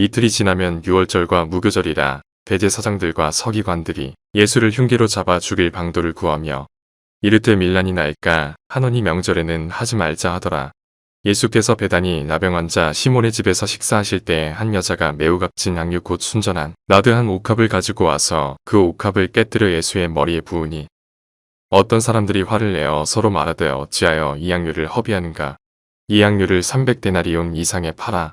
이틀이 지나면 유월절과 무교절이라 대제사장들과 서기관들이 예수를 흉기로 잡아 죽일 방도를 구하며 이르되 밀란이 날까 하노니 명절에는 하지 말자 하더라. 예수께서 배단이 나병 환자 시몬의 집에서 식사하실 때 한 여자가 매우 값진 양유 곧 순전한 나드한 옥합을 가지고 와서 그 옥합을 깨뜨려 예수의 머리에 부으니 어떤 사람들이 화를 내어 서로 말하되 어찌하여 이 양유를 허비하는가 이 양유를 300데나리온 이상에 팔아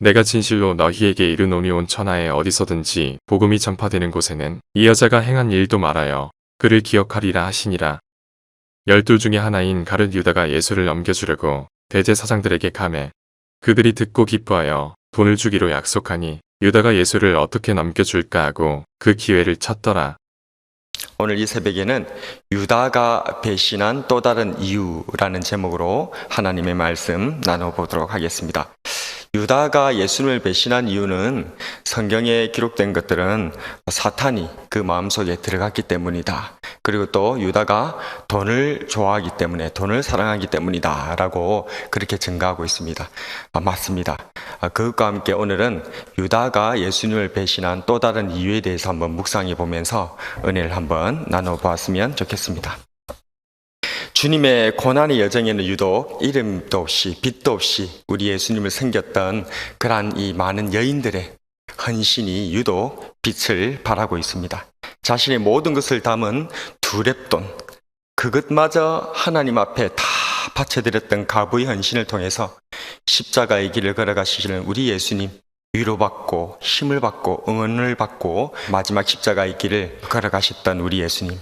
내가 진실로 너희에게 이르노니 온 천하에 어디서든지 복음이 전파되는 곳에는 이 여자가 행한 일도 말하여 그를 기억하리라 하시니라. 열둘 중에 하나인 가룟 유다가 예수를 넘겨주려고 대제사장들에게 감해 그들이 듣고 기뻐하여 돈을 주기로 약속하니 유다가 예수를 어떻게 넘겨줄까 하고 그 기회를 찾더라. 오늘 이 새벽에는 유다가 배신한 또 다른 이유라는 제목으로 하나님의 말씀 나눠보도록 하겠습니다. 유다가 예수님을 배신한 이유는 성경에 기록된 것들은 사탄이 그 마음속에 들어갔기 때문이다. 그리고 또 유다가 돈을 좋아하기 때문에 돈을 사랑하기 때문이다. 라고 그렇게 증가하고 있습니다. 아, 맞습니다. 아, 그것과 함께 오늘은 유다가 예수님을 배신한 또 다른 이유에 대해서 한번 묵상해 보면서 은혜를 한번 나눠 보았으면 좋겠습니다. 주님의 고난의 여정에는 유독 이름도 없이 빛도 없이 우리 예수님을 섬겼던 그러한 이 많은 여인들의 헌신이 유독 빛을 발하고 있습니다. 자신의 모든 것을 담은 두 랩돈, 그것마저 하나님 앞에 다 바쳐드렸던 가부의 헌신을 통해서 십자가의 길을 걸어가시는 우리 예수님 위로받고 힘을 받고 응원을 받고 마지막 십자가의 길을 걸어가셨던 우리 예수님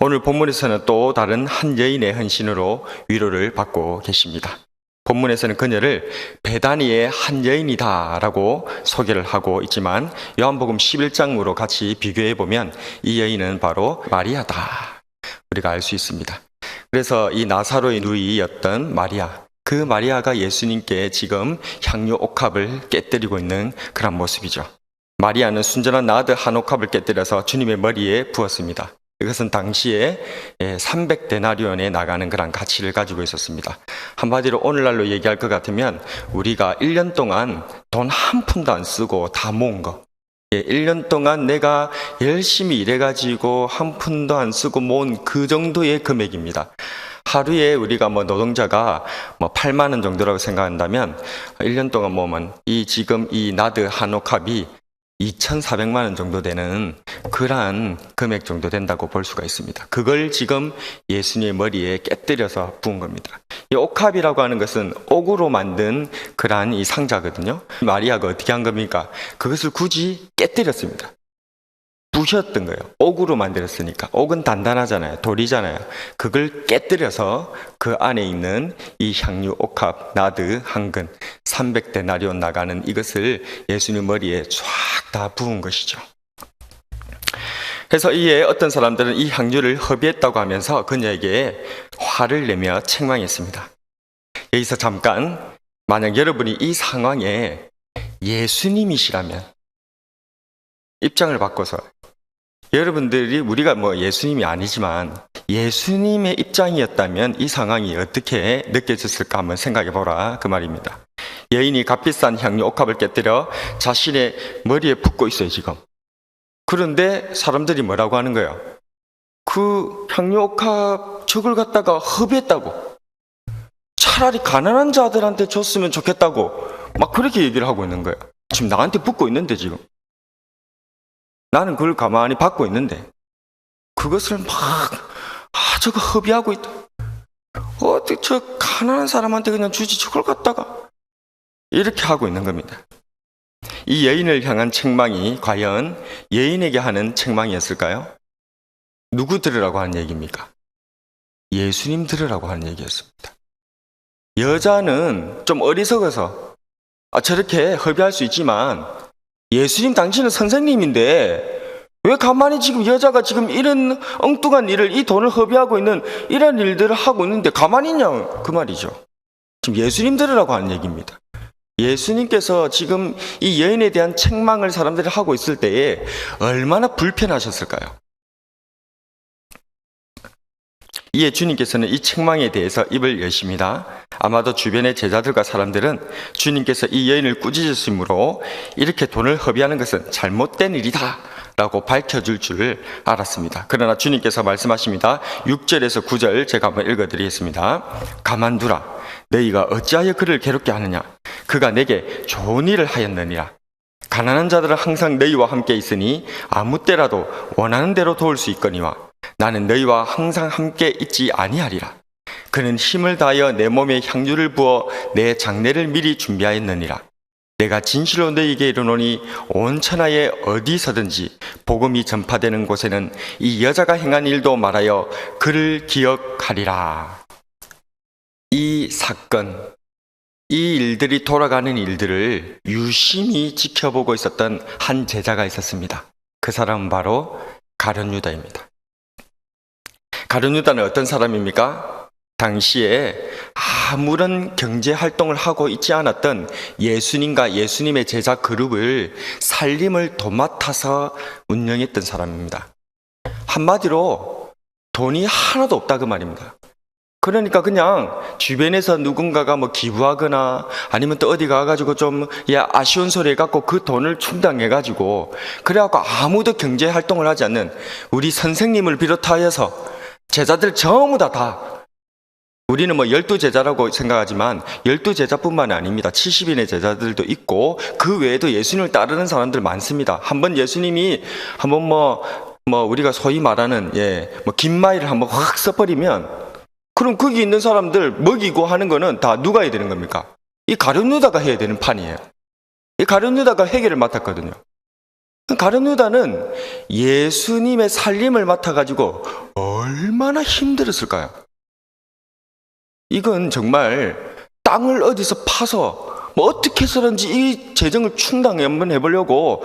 오늘 본문에서는 또 다른 한 여인의 헌신으로 위로를 받고 계십니다. 본문에서는 그녀를 베다니의 한 여인이다라고 소개를 하고 있지만 요한복음 11장으로 같이 비교해 보면 이 여인은 바로 마리아다. 우리가 알 수 있습니다. 그래서 이 나사로의 누이였던 마리아, 그 마리아가 예수님께 지금 향유 옥합을 깨뜨리고 있는 그런 모습이죠. 마리아는 순전한 나드 한 옥합을 깨뜨려서 주님의 머리에 부었습니다. 이것은 당시에 300데나리온에 나가는 그런 가치를 가지고 있었습니다. 한마디로 오늘날로 얘기할 것 같으면 우리가 1년 동안 돈 한 푼도 안 쓰고 다 모은 거. 1년 동안 내가 열심히 일해가지고 한 푼도 안 쓰고 모은 그 정도의 금액입니다. 하루에 우리가 뭐 노동자가 뭐 8만 원 정도라고 생각한다면 1년 동안 모으면 이 지금 이 나드 한옥합이 2,400만 원 정도 되는 그러한 금액 정도 된다고 볼 수가 있습니다. 그걸 지금 예수님의 머리에 깨뜨려서 부은 겁니다. 이 옥합이라고 하는 것은 옥으로 만든 그러한 이 상자거든요. 마리아가 어떻게 한 겁니까? 그것을 굳이 깨뜨렸습니다. 부셨던 거예요. 옥으로 만들었으니까. 옥은 단단하잖아요. 돌이잖아요. 그걸 깨뜨려서 그 안에 있는 이 향유 옥합, 나드, 한근, 300데나리온 나가는 이것을 예수님 머리에 쫙 다 부은 것이죠. 그래서 이에 어떤 사람들은 이 향유를 허비했다고 하면서 그녀에게 화를 내며 책망했습니다. 여기서 잠깐, 만약 여러분이 이 상황에 예수님이시라면 입장을 바꿔서 여러분들이 우리가 뭐 예수님이 아니지만 예수님의 입장이었다면 이 상황이 어떻게 느껴졌을까 한번 생각해 보라 그 말입니다. 여인이 값비싼 향유 옥합을 깨뜨려 자신의 머리에 붓고 있어요 지금. 그런데 사람들이 뭐라고 하는 거예요? 그 향유 옥합 저걸 갖다가 허비했다고. 차라리 가난한 자들한테 줬으면 좋겠다고 막 그렇게 얘기를 하고 있는 거예요. 지금 나한테 붓고 있는데 지금. 나는 그걸 가만히 받고 있는데 그것을 막 아, 저거 허비하고 있다. 어떻게 저 가난한 사람한테 그냥 주지 저걸 갖다가 이렇게 하고 있는 겁니다. 이 여인을 향한 책망이 과연 여인에게 하는 책망이었을까요? 누구 들으라고 하는 얘기입니까? 예수님 들으라고 하는 얘기였습니다. 여자는 좀 어리석어서 아, 저렇게 허비할 수 있지만 예수님 당신은 선생님인데 왜 가만히 지금 여자가 지금 이런 엉뚱한 일을 이 돈을 허비하고 있는 이런 일들을 하고 있는데 가만히 있냐 그 말이죠. 지금 예수님 들으라고 하는 얘기입니다. 예수님께서 지금 이 여인에 대한 책망을 사람들이 하고 있을 때에 얼마나 불편하셨을까요? 이에 주님께서는 이 책망에 대해서 입을 여십니다. 아마도 주변의 제자들과 사람들은 주님께서 이 여인을 꾸짖으심으로 이렇게 돈을 허비하는 것은 잘못된 일이다. 라고 밝혀줄 줄 알았습니다. 그러나 주님께서 말씀하십니다. 6절에서 9절 제가 한번 읽어드리겠습니다. 가만두라. 너희가 어찌하여 그를 괴롭게 하느냐? 그가 내게 좋은 일을 하였느니라. 가난한 자들은 항상 너희와 함께 있으니 아무 때라도 원하는 대로 도울 수 있거니와 나는 너희와 항상 함께 있지 아니하리라. 그는 힘을 다하여 내 몸에 향유를 부어 내 장례를 미리 준비하였느니라. 내가 진실로 너희에게 이르노니 온 천하에 어디서든지 복음이 전파되는 곳에는 이 여자가 행한 일도 말하여 그를 기억하리라. 이 사건, 이 일들이 돌아가는 일들을 유심히 지켜보고 있었던 한 제자가 있었습니다. 그 사람은 바로 가룟 유다입니다. 가룟 유다는 어떤 사람입니까? 당시에 아무런 경제 활동을 하고 있지 않았던 예수님과 예수님의 제자 그룹을 살림을 도맡아서 운영했던 사람입니다. 한마디로 돈이 하나도 없다 그 말입니다. 그러니까 그냥 주변에서 누군가가 뭐 기부하거나 아니면 또 어디 가가지고 좀 예, 아쉬운 소리 해갖고 그 돈을 충당해가지고 그래갖고 아무도 경제 활동을 하지 않는 우리 선생님을 비롯하여서 제자들 전부 다 다 우리는 뭐 열두 제자라고 생각하지만 열두 제자뿐만 아닙니다. 70인의 제자들도 있고 그 외에도 예수님을 따르는 사람들 많습니다. 한번 예수님이 한번 뭐뭐 우리가 소위 말하는 예뭐 긴마이를 한번 확 써버리면 그럼 거기 있는 사람들 먹이고 하는 거는 다 누가 해야 되는 겁니까? 이 가룟유다가 해야 되는 판이에요. 이 가룟유다가 해결을 맡았거든요. 가룟유다는 예수님의 살림을 맡아가지고 얼마나 힘들었을까요? 이건 정말 땅을 어디서 파서 뭐 어떻게 해서든지 이 재정을 충당 한번 해보려고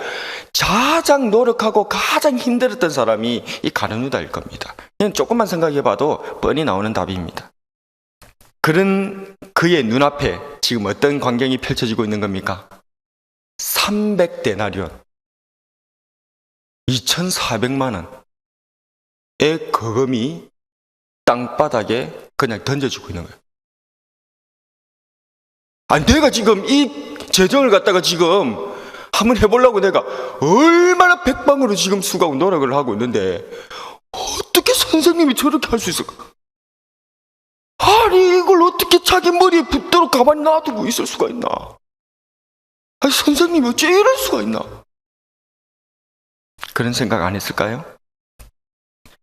가장 노력하고 가장 힘들었던 사람이 이 가룟유다일 겁니다. 그냥 조금만 생각해봐도 뻔히 나오는 답입니다. 그런 그의 눈앞에 지금 어떤 광경이 펼쳐지고 있는 겁니까? 300데나리온 2,400만 원의 거금이 땅바닥에 그냥 던져주고 있는 거예요. 아니, 내가 지금 이 재정을 갖다가 지금 한번 해보려고 내가 얼마나 백방으로 지금 수고하고 노력을 하고 있는데 어떻게 선생님이 저렇게 할 수 있을까? 아니, 이걸 어떻게 자기 머리에 붙도록 가만히 놔두고 있을 수가 있나? 아니, 선생님이 어째 이럴 수가 있나? 그런 생각 안 했을까요?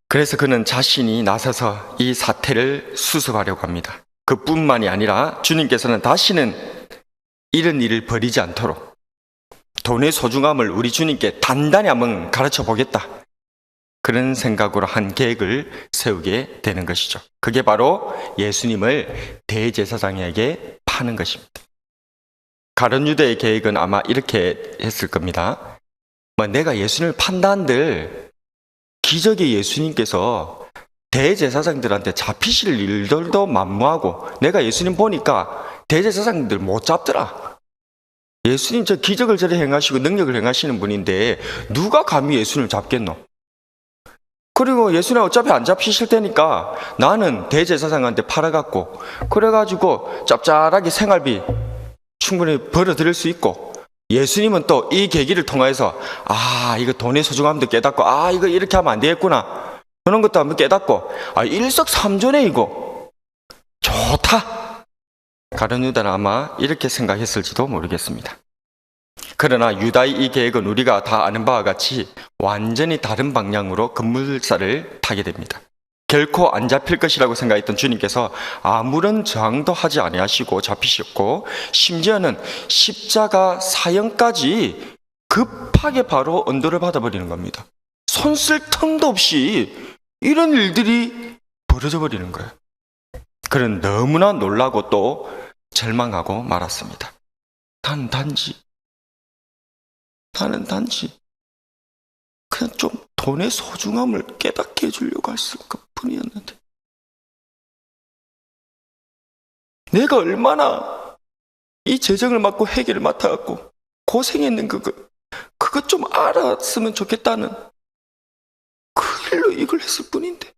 그래서 그는 자신이 나서서 이 사태를 수습하려고 합니다. 그뿐만이 아니라 주님께서는 다시는 이런 일을 벌이지 않도록 돈의 소중함을 우리 주님께 단단히 한번 가르쳐 보겠다. 그런 생각으로 한 계획을 세우게 되는 것이죠. 그게 바로 예수님을 대제사장에게 파는 것입니다. 가룟 유대의 계획은 아마 이렇게 했을 겁니다. 뭐 내가 예수님을 판다 한들 기적의 예수님께서 대제사장들한테 잡히실 일들도 만무하고 내가 예수님 보니까 대제사장들 못 잡더라. 예수님 저 기적을 저리 행하시고 능력을 행하시는 분인데 누가 감히 예수님을 잡겠노? 그리고 예수님 어차피 안 잡히실 테니까 나는 대제사장한테 팔아갖고 그래가지고 짭짤하게 생활비 충분히 벌어들일 수 있고 예수님은 또 이 계기를 통해서 아 이거 돈의 소중함도 깨닫고 아 이거 이렇게 하면 안 되겠구나. 그런 것도 한번 깨닫고 아 일석삼조네 이거. 좋다. 가룟 유다는 아마 이렇게 생각했을지도 모르겠습니다. 그러나 유다의 이 계획은 우리가 다 아는 바와 같이 완전히 다른 방향으로 급물살을 타게 됩니다 결코 안 잡힐 것이라고 생각했던 주님께서 아무런 저항도 하지 아니하시고 잡히셨고 심지어는 십자가 사형까지 급하게 바로 언도를 받아버리는 겁니다. 손 쓸 틈도 없이 이런 일들이 벌어져 버리는 거예요. 그는 너무나 놀라고 또 절망하고 말았습니다. 단 단지 나는 단지 그냥 좀 돈의 소중함을 깨닫게 해주려고 했을 것 뿐이었는데. 내가 얼마나 이 재정을 맡고 회계를 맡아갖고 고생했는 그거 그것 좀 알았으면 좋겠다는 그 일로 이걸 했을 뿐인데.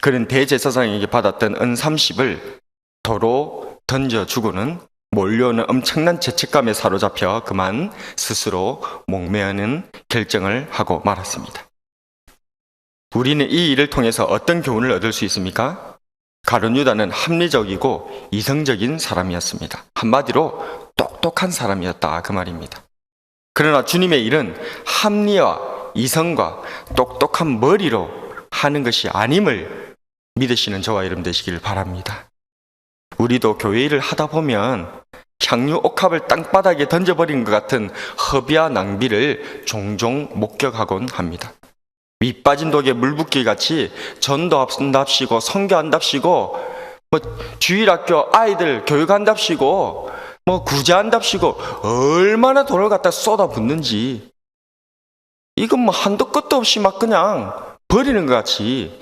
그는 대제사장에게 받았던 은 30을 도로 던져 주고는 몰려오는 엄청난 죄책감에 사로잡혀 그만 스스로 목매하는 결정을 하고 말았습니다. 우리는 이 일을 통해서 어떤 교훈을 얻을 수 있습니까? 가룟 유다는 합리적이고 이성적인 사람이었습니다. 한마디로 똑똑한 사람이었다 그 말입니다. 그러나 주님의 일은 합리와 이성과 똑똑한 머리로 하는 것이 아님을 믿으시는 저와 여러분 되시길 바랍니다. 우리도 교회 일을 하다 보면 향유 옥합을 땅바닥에 던져버린 것 같은 허비와 낭비를 종종 목격하곤 합니다. 밑 빠진 독에 물 붓기 같이 전도 한답시고 성교한답시고 뭐 주일학교 아이들 교육한답시고 뭐 구제한답시고 얼마나 돈을 갖다 쏟아붓는지 이건 뭐 한도 끝도 없이 막 그냥 버리는 것 같이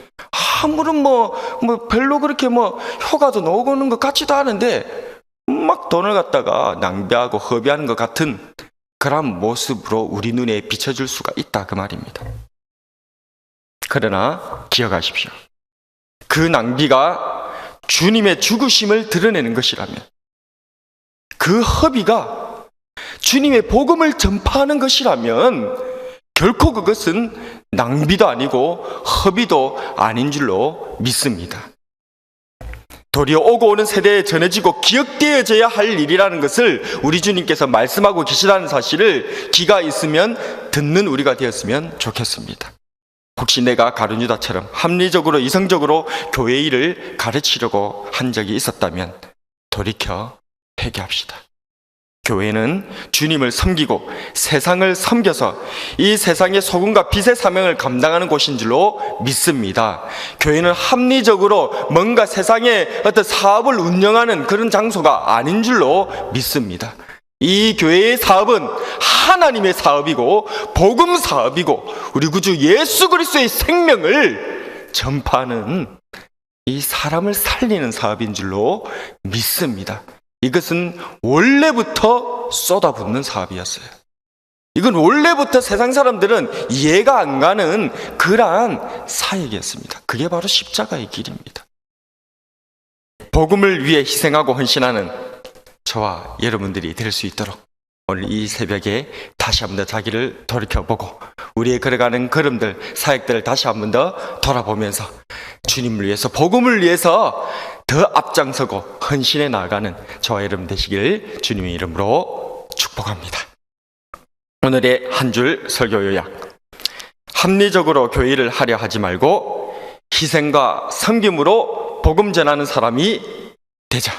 아무런 뭐, 뭐 별로 그렇게 뭐 효과도 나오는 것 같지도 않은데 막 돈을 갖다가 낭비하고 허비하는 것 같은 그런 모습으로 우리 눈에 비춰질 수가 있다 그 말입니다. 그러나 기억하십시오. 그 낭비가 주님의 죽으심을 드러내는 것이라면 그 허비가 주님의 복음을 전파하는 것이라면 결코 그것은 낭비도 아니고 허비도 아닌 줄로 믿습니다. 도리어 오고 오는 세대에 전해지고 기억되어져야 할 일이라는 것을 우리 주님께서 말씀하고 계시다는 사실을 기가 있으면 듣는 우리가 되었으면 좋겠습니다. 혹시 내가 가룟유다처럼 합리적으로 이성적으로 교회 일을 가르치려고 한 적이 있었다면 돌이켜 회개합시다. 교회는 주님을 섬기고 세상을 섬겨서 이 세상의 소금과 빛의 사명을 감당하는 곳인 줄로 믿습니다. 교회는 합리적으로 뭔가 세상의 어떤 사업을 운영하는 그런 장소가 아닌 줄로 믿습니다. 이 교회의 사업은 하나님의 사업이고 복음 사업이고 우리 구주 예수 그리스도의 생명을 전파하는 이 사람을 살리는 사업인 줄로 믿습니다. 이것은 원래부터 쏟아붓는 사업이었어요. 이건 원래부터 세상 사람들은 이해가 안 가는 그러한 사역이었습니다. 그게 바로 십자가의 길입니다. 복음을 위해 희생하고 헌신하는 저와 여러분들이 될 수 있도록 오늘 이 새벽에 다시 한 번 더 자기를 돌이켜보고 우리의 걸어가는 걸음들, 사역들을 다시 한 번 더 돌아보면서 주님을 위해서, 복음을 위해서 더 앞장서고 헌신해 나가는 저와 여러분 되시길 주님의 이름으로 축복합니다. 오늘의 한 줄 설교 요약. 합리적으로 교회를 하려 하지 말고 희생과 섬김으로 복음 전하는 사람이 되자.